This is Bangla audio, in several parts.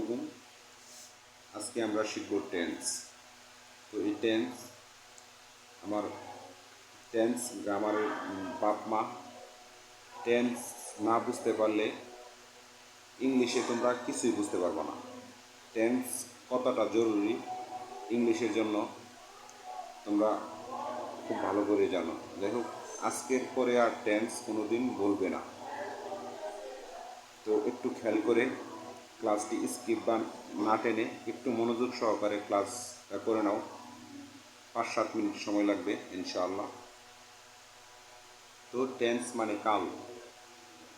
হুকুম আজকে আমরা শিখব টেন্স তো এই টেন্স আমার টেন্স গ্রামারের বাপ মা টেন্স না বুঝতে পারলে ইংলিশে তোমরা কিছুই বুঝতে পারবে না। টেন্স কতটা জরুরি ইংলিশের জন্য তোমরা খুব ভালো করে জানো। যাই হোক, আজকের পরে আর টেন্স কোনো দিন বলবে না। তো একটু খেয়াল করে ক্লাসটি স্কিপ বা না টেনে একটু মনোযোগ সহকারে ক্লাসটা করে নাও। পাঁচ সাত মিনিট সময় লাগবে, ইনশাআল্লাহ। তো টেন্স মানে কাল।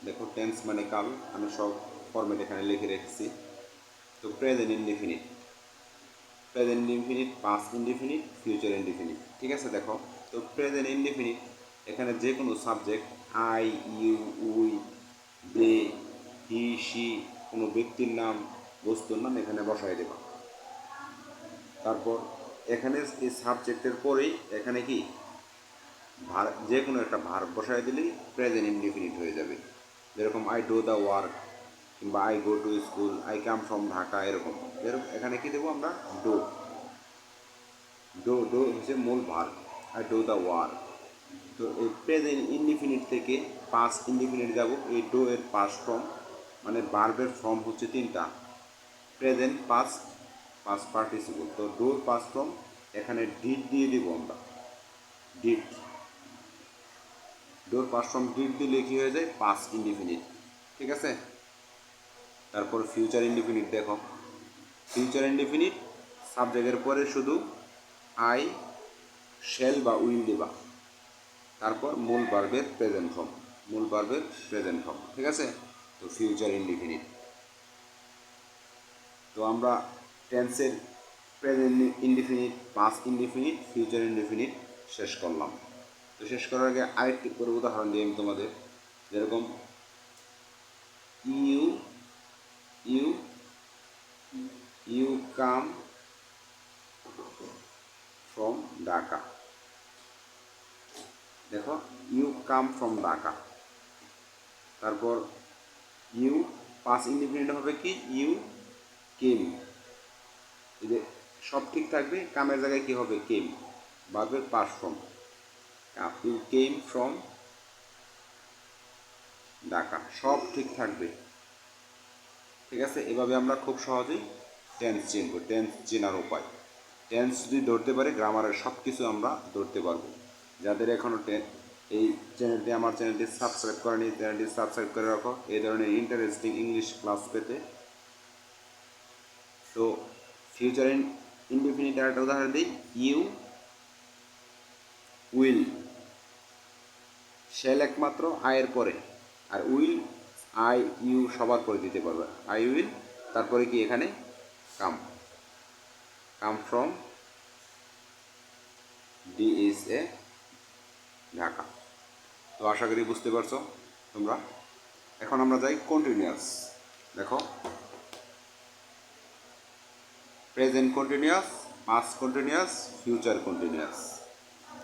দেখো টেন্স মানে কাল, আমি সব ফর্মেট এখানে লিখে রেখেছি। তো present indefinite present indefinite past indefinite future indefinite ঠিক আছে, দেখো। তো প্রেজেন্ট ইনডিফিনিট এখানে যে কোনো subject I you we they he she কোনো ব্যক্তির নাম বস্তুর নাম এখানে বসাই দেবা। তারপর এখানে এই সাবজেক্টের পরেই এখানে কি? ভার যে কোনো একটা ভার বসাই দিলেই প্রেজেন্ট ইনডিফিনিট হয়ে যাবে। যেরকম আই ডু দ্য ওয়ার্ক কিংবা I go to school I come from Dhaka এরকম। এরকম এখানে কি দেবো আমরা? ডো ডো ডো হচ্ছে মূল ভার। আই ডো দ্য ওয়ার্ক তো এই প্রেজেন্ট ইনডিফিনিট থেকে পাস ইনডিফিনিট যাব। এই ডো এর পাস ফর্ম মানে বার্বের ফর্ম হচ্ছে তিনটা। প্রেজেন্ট পাস্ট পাস্ট পার্টিসিপল তো ডোর পাস ফর্ম এখানে ডিট দিয়ে দিব আমরা। ডিট ডোর পাস ফর্ম ডিট দিলে কি হয়ে যায়? পাস ইনডিফিনিট ঠিক আছে? তারপর ফিউচার ইনডিফিনিট দেখো। ফিউচার ইনডিফিনিট সাবজেক্টের পরে শুধু আই শেল বা উইল দেবা। তারপর মূল বার্বের প্রেজেন্ট ফর্ম মূল বার্বের প্রেজেন্ট ফর্ম ঠিক আছে? তো ফিউচার ইনডিফিনিট তো আমরা টেন্সের present indefinite past indefinite future indefinite শেষ করলাম। তো শেষ করার আগে আরেকটি করে উদাহরণ দিই আমি তোমাদের। যেরকম you you you come from Dhaka দেখো ইউ কাম ফ্রম ঢাকা তারপর ইউ পাস ইন্ডিপেন্ডেন্ট হবে কি? You, came. যে সব ঠিক থাকবে, কামের জায়গায় কি হবে? Came. বার্বের past form you came from Dhaka. সব ঠিক থাকবে। ঠিক আছে? এভাবে আমরা খুব সহজেই টেন্স চিনব টেন্স চেনার উপায়। টেন্স যদি ধরতে পারি গ্রামারের সব কিছু আমরা ধরতে পারব। যাদের এখনও এই চ্যানেলটি আমার চ্যানেলটি সাবস্ক্রাইব করেনি চ্যানেলটি সাবস্ক্রাইব করে রাখো। এই ধরনের ইন্টারেস্টিং ইংলিশ ক্লাস পেতে। তো ফিউচার ইন ইনডিফিনিট একটা উদাহরণ দিই। ইউ উইল শেল একমাত্র আয়ের পরে। আর উইল আই ইউ সবার পরে দিতে পারবে। আই উইল তারপরে কি এখানে? Come come from D is a Dhaka তো আশা করি বুঝতে পারছ তোমরা। এখন আমরা যাই কন্টিনিউয়াস দেখো। Present continuous past continuous future continuous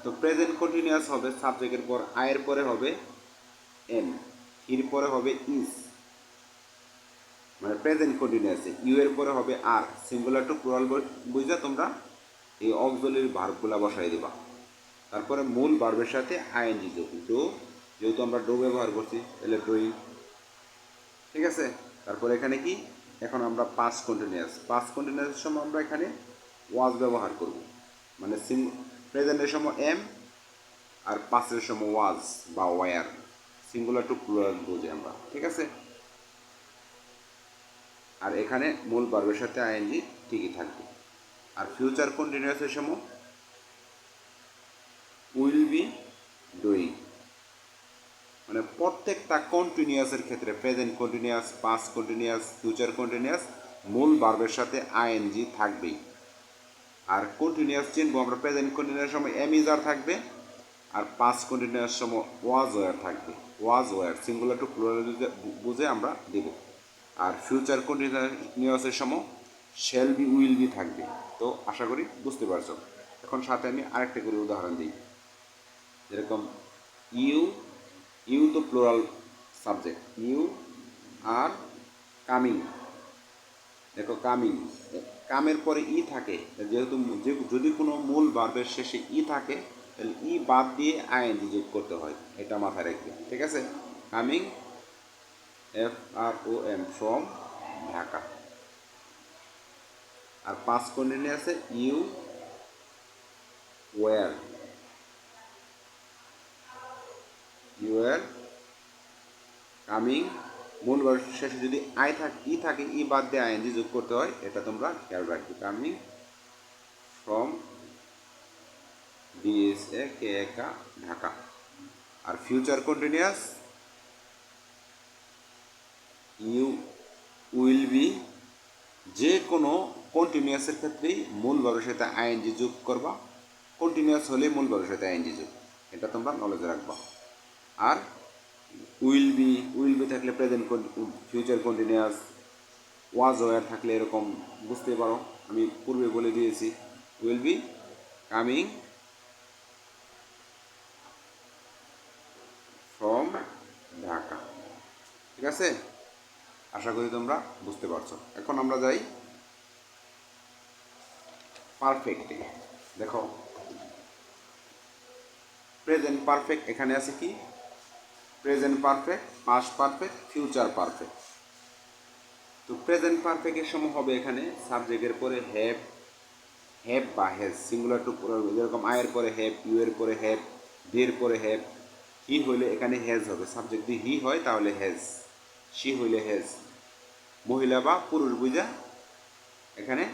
তো প্রেজেন্ট কন্টিনিউয়াস হবে সাবজেক্টের পর আয়ের পরে হবে এম ইর পরে হবে ইজ মানে প্রেজেন্ট কন্টিনিউয়াস ইউ এর পরে হবে আর সিঙ্গুলার টু প্লুরাল বুঝা তোমরা? এই অক্সলির ভার্বগুলা বসাই দিবা। তারপরে মূল ভার্বের সাথে আইএনজি যোগ, ডো। যেহেতু আমরা ডো ব্যবহার করছি, তাহলে ডোয়িং ঠিক আছে? তারপরে এখানে কি? এখন আমরা পাস কন্টিনিউয়াস পাস কন্টিনিউয়াসের সময় আমরা এখানে ওয়াজ ব্যবহার করব। মানে সিং প্রেজেন্টের সময় এম আর পাসের সময় ওয়াজ বা ওয়ার সিঙ্গুলার টু প্লুরাল বুঝি আমরা। ঠিক আছে? আর এখানে মূল বার্বের সাথে আইএনজি ঠিকই থাকবে। আর ফিউচার কন্টিনিউয়াসের সময় উইল বি ডুইং মানে প্রত্যেকটা কন্টিনিউয়াসের ক্ষেত্রে present continuous past continuous future continuous মূল ভার্বের সাথে আইএনজি থাকবেই। আর কন্টিনিউয়াস চিনবো আমরা প্রেজেন্ট কন্টিনিউয়াস সময় এমিজার থাকবে, আর পাস্ট কন্টিনিউয়াস সময় ওয়াজ ওয়ার থাকবে। Was were singular to plural বুঝে আমরা দেব। আর ফিউচার কন্টিনিউয়াসের সময় শেল বি উইল বি থাকবে। তো আশা করি বুঝতে পারছ। এখন সাথে আমি আরেকটা করে উদাহরণ দিই। যেরকম ইউ ইউ তো plural subject, you are coming দেখো কামিং কামের পরে ই থাকে, যেহেতু যদি কোনো মূল বার্বের শেষে ই থাকে, তাহলে ই বাদ দিয়ে আইএনজি যোগ করতে হয়, এটা মাথায় রাখবে, ঠিক আছে? Coming, F R O M from Dhaka. আর পাঁচ কন্টিনিউয়াসে you, were. You are coming মূল বার শেষে যদি আই থাকে ই থাকে ই বাদ দিয়ে আইএনজি যোগ করতে হয়, এটা তোমরা খেয়াল রাখবে। কামিং ফ্রম ডিএসএ কে একা ঢাকা আর future continuous you will be যে কোনো কন্টিনিউয়াসের ক্ষেত্রেই মূল ভাবের সাথে আইএনজি যোগ করবা। কন্টিনিউয়াস হলে মূল ভাবের সাথে আইএনজি যোগ। এটা তোমরা নলেজে রাখবা। আর উইল বি উইল বি থাকলে present future continuous was were থাকলে এরকম বুঝতে পারো, আমি পূর্বে বলে দিয়েছি, will be coming from Dhaka ঠিক আছে? আশা করি তোমরা বুঝতে পারছ। এখন আমরা যাই পারফেক্টে দেখো প্রেজেন্ট পারফেক্ট এখানে আছে কি? Present perfect past perfect future perfect তো প্রেজেন্ট পারফেক্টের সময় হবে এখানে সাবজেক্টের পরে হ্যাভ হ্যাভ বা হ্যাজ সিঙ্গুলার টু যেরকম আয়ের পরে হ্যাভ ইউ এর পরে হ্যাভ দের পরে হ্যাভ হি হইলে এখানে হ্যাজ হবে। সাবজেক্ট যদি হি হয়, তাহলে হ্যাজ সি হইলে হ্যাজ মহিলা বা পুরুষ বুঝা, এখানে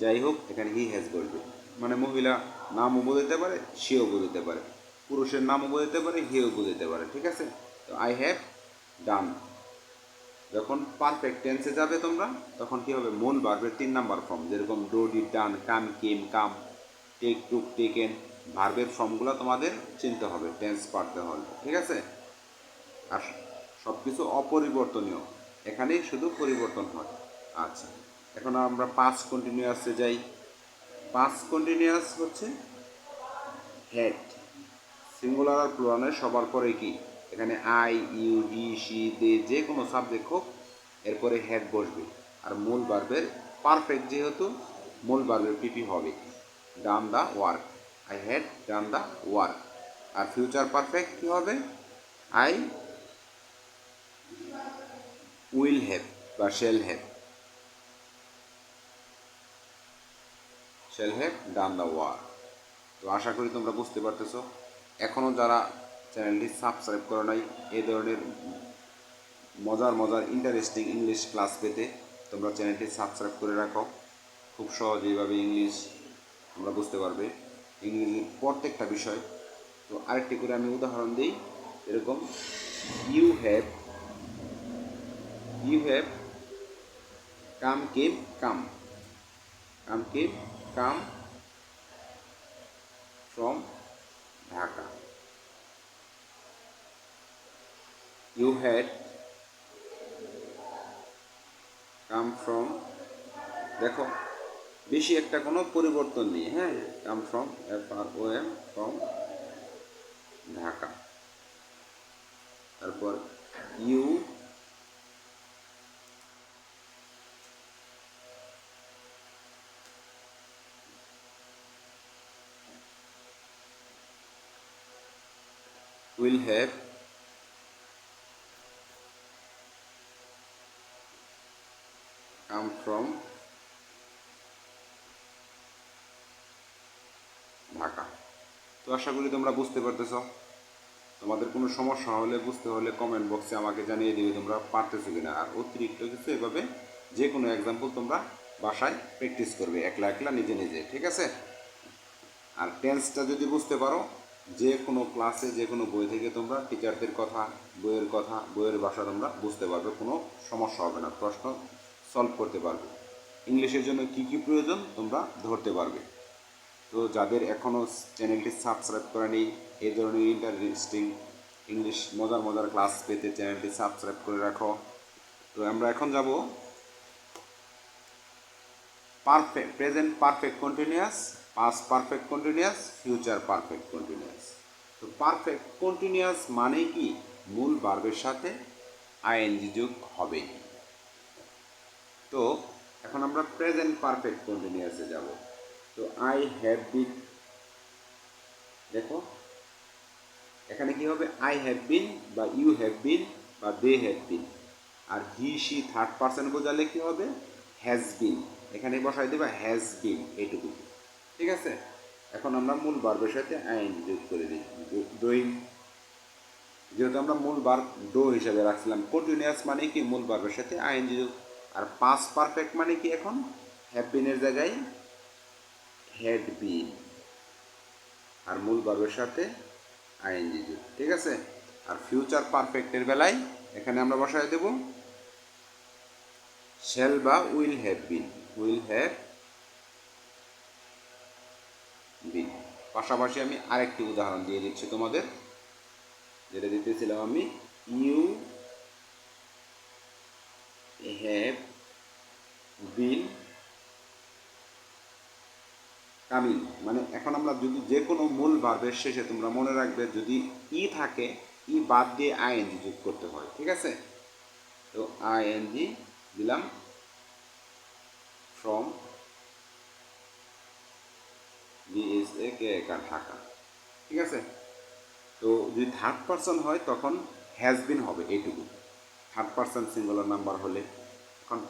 যাই হোক, এখানে হি হ্যাজ বলবে। মানে মহিলা নামও বোঝাতে পারে সেও বোঝাতে পারে। পুরুষের নামও বোঝাতে পারে, হেও বোঝাতে পারে, ঠিক আছে? তো আই হ্যাভ ডান যখন পারফেক্ট টেন্সে যাবে তোমরা, তখন কি হবে? মূল ভার্বের তিন নাম্বার ফর্ম যেরকম do did done come came come take took taken ভার্বের ফর্মগুলো তোমাদের চিনতে হবে টেন্স পারতে হবে, ঠিক আছে? আর সব কিছু অপরিবর্তনীয় এখানে শুধু পরিবর্তন হয়। আচ্ছা এখন আমরা পাঁচ কন্টিনিউয়াসে যাই। পাঁচ কন্টিনিউয়াস হচ্ছে হেড সিঙ্গুলার আর প্লুরালের সবার পরে কি? এখানে I, you, he she they, যে কোনো সাবজেক্ট হোক, এরপরে হেড বসবে। আর মূল বার্বের পারফেক্ট যেহেতু, মূল বার্বের পিপি হবে। Done the work. I had done the work. R future perfect কী হবে? আই উইল হ্যাভ বা shall have shall have done the work. তো আশা করি তোমরা বুঝতে পারতেছো। এখনও যারা চ্যানেলটি সাবস্ক্রাইব করে নাই, এই ধরনের মজার মজার ইন্টারেস্টিং ইংলিশ ক্লাস পেতে তোমরা চ্যানেলটি সাবস্ক্রাইব করে রাখো। খুব সহজেইভাবে ইংলিশ তোমরা বুঝতে পারবে। ইংরেজির প্রত্যেকটা বিষয়। তো আরেকটি করে আমি উদাহরণ দিই, এরকম you have you have come came come come came come from Dhaka. You had come from দেখো, বেশি একটা কোনো পরিবর্তন নেই হ্যাঁ? Come from F R O M from Dhaka. তারপর you will have come from Dhaka তো আশা করি তোমরা বুঝতে পারতেছ। তোমাদের কোনো সমস্যা হলে বুঝতে হলে কমেন্ট বক্সে আমাকে জানিয়ে দিবে তোমরা পারতেছো কিনা। আর অতিরিক্ত কিছু এভাবে যে কোনো এক্সাম্পল তোমরা বাসায় প্র্যাকটিস করবে। একলা একলা নিজে নিজে, ঠিক আছে? আর টেন্সটা যদি বুঝতে পারো যে কোনো ক্লাসে যে কোনো বই থেকে তোমরা টিচারদের কথা, বইয়ের কথা, বইয়ের ভাষা তোমরা বুঝতে পারবে, কোনো সমস্যা হবে না, প্রশ্ন সলভ করতে পারবে। ইংলিশের জন্য কী কী প্রয়োজন তোমরা ধরতে পারবে। তো যাদের এখনও চ্যানেলটি সাবস্ক্রাইব করে নেই এই ধরনের ইন্টারেস্টিং ইংলিশ মজার মজার ক্লাস পেতে চ্যানেলটি সাবস্ক্রাইব করে রাখো। তো আমরা এখন যাব perfect present perfect continuous past perfect continuous future perfect continuous তো পারফেক্ট কন্টিনিউয়াস মানে কি? মূল বার্বের সাথে আইএনজি যোগ হবেই। তো, এখন আমরা প্রেজেন্ট পারফেক্ট কন্টিনিউয়াসে যাব। তো আই হ্যাভ বিন দেখো, এখানে কি হবে? আই হ্যাভ বিন বা ইউ হ্যাভ বিন বা দে হ্যাভ বিন আর হি সি থার্ড পার্সন বোঝালে কি হবে? হ্যাজ বিন এখানে বসাই দেবা হ্যাজ বিন এইটুকু ঠিক আছে? এখন আমরা মূল বার্বের সাথে আইন যোগ করে দিই। ডুইং যেহেতু আমরা মূল বার ডো হিসাবে রাখছিলাম কন্টিনিউয়াস মানে কি? মূল বার্বের সাথে আইন যোগ। আর পাস পারফেক্ট মানে কি এখন? হ্যাভ বিনের জায়গায় হ্যাড বিন আর মূল বার্বের সাথে আইএনজি যুগ। ঠিক আছে? আর ফিউচার পারফেক্টের বেলায় এখানে আমরা বসায় দেব শ্যাল বা will have been will have been পাশাপাশি আমি আরেকটি উদাহরণ দিয়ে দিচ্ছি তোমাদের। যেটা দিতেছিলাম আমি ইউ হ্যাভ বিন কামিং মানে এখন আমরা যদি যে কোনো মূল ভার্বের শেষে তোমরা মনে রাখবে যদি ই থাকে, ই বাদ দিয়ে আইএনজি যোগ করতে হয়, ঠিক আছে? তো আইএনজি দিলাম ফ্রম কে একা ঢাকা, ঠিক আছে? তো যদি থার্ড পার্সন হয়, তখন হ্যাজ বিন হবে এইটুকু থার্ড পার্সন সিঙ্গুলার নাম্বার হলে। এখন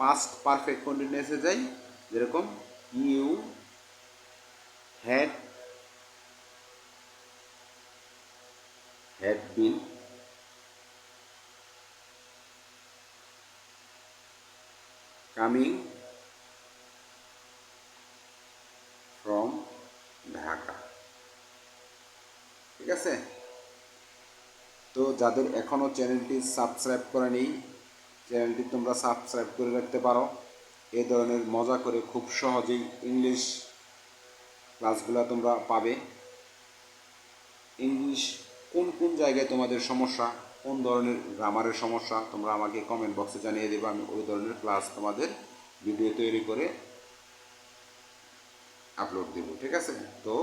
পাস্ট পারফেক্ট কন্টিনিউসে যাই, যেরকম you had had been coming from Dhaka ঠিক আছে? তো যাদের এখনও চ্যানেলটি সাবস্ক্রাইব করে নেই, চ্যানেলটি তোমরা সাবস্ক্রাইব করে রাখতে পারো। এ ধরনের মজা করে খুব সহজেই ইংলিশ ক্লাসগুলো তোমরা পাবে। ইংলিশ কোন কোন জায়গায় তোমাদের সমস্যা, কোন ধরনের গ্রামারের সমস্যা, তোমরা আমাকে কমেন্ট বক্সে জানিয়ে দেবে, আমি ওই ধরনের ক্লাস তোমাদের ভিডিও তৈরি করে আপলোড দেব, ঠিক আছে? তো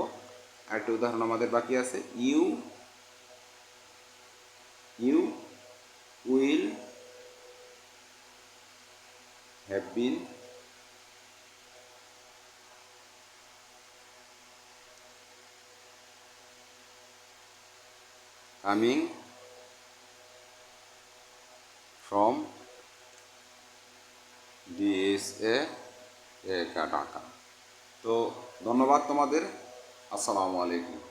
আরেকটা উদাহরণ আমাদের বাকি আছে। You you will have been coming from DSA Dhaka. তো ধন্যবাদ তোমাদের। আসসালামু আলাইকুম।